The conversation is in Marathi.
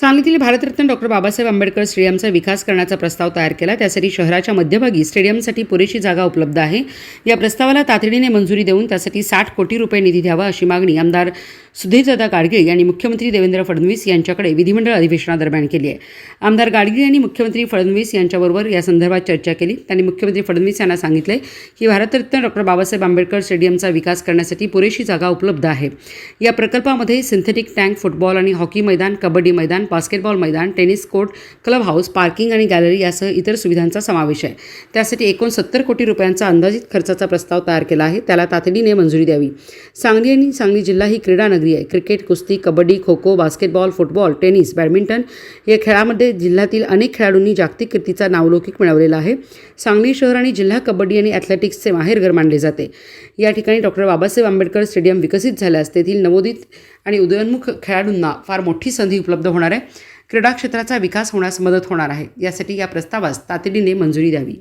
सांगलीतील भारतरत्न डॉक्टर बाबासाहेब आंबेडकर स्टेडियमचा विकास करण्याचा प्रस्ताव तयार केला. त्यासाठी शहराच्या मध्यभागी स्टेडियमसाठी पुरेशी जागा उपलब्ध आहे. या प्रस्तावाला तातडीने मंजुरी देऊन त्यासाठी साठ कोटी रुपये निधी द्यावा अशी मागणी आमदार सुधीरदादा गाडगीळ यांनी मुख्यमंत्री देवेंद्र फडणवीस यांच्याकडे विधिमंडळ अधिवेशनादरम्यान केली आहे. आमदार गाडगीळ यांनी मुख्यमंत्री फडणवीस यांच्याबरोबर या संदर्भात चर्चा केली. त्यांनी मुख्यमंत्री फडणवीस यांना सांगितले की भारतरत्न डॉक्टर बाबासाहेब आंबेडकर स्टेडियमचा विकास करण्यासाठी पुरेशी जागा उपलब्ध आहे. या प्रकल्पामध्ये सिंथेटिक टँक फुटबॉल आणि हॉकी मैदान कबड्डी मैदान बास्केटबॉल मैदान tennis court club house parking आणि गॅलरी यासह इतर सुविधांचा समावेश आहे. त्यासाठी एकोणसत्तर कोटी रुपयांचा अंदाजित खर्चाचा प्रस्ताव तयार केला आहे. त्याला तातडीने मंजुरी द्यावी. सांगली आणि सांगली जिल्हा ही क्रीडा नगरी आहे. क्रिकेट कुस्ती kabaddi kho kho basketball football tennis badminton या खेळामध्ये जिल्ह्यातील अनेक खेळाडूंनी जागतिक कीर्तीचा नावलौकिक मिळवलेला आहे. सांगली शहर आणि जिल्हा कबड्डी आणि ॲथलेटिक्सचे माहेरघर मानले जाते. या ठिकाणी डॉक्टर बाबासाहेब आंबेडकर स्टेडियम विकसित झाल्यास तेथील नवोदित आणि उदयोन्मुख खेळाडूंना फार मोठी संधी उपलब्ध होणार आहे. क्रीडा क्षेत्राचा विकास होण्यास मदत होणार आहे. यासाठी या प्रस्तावास तातडीने मंजुरी द्यावी.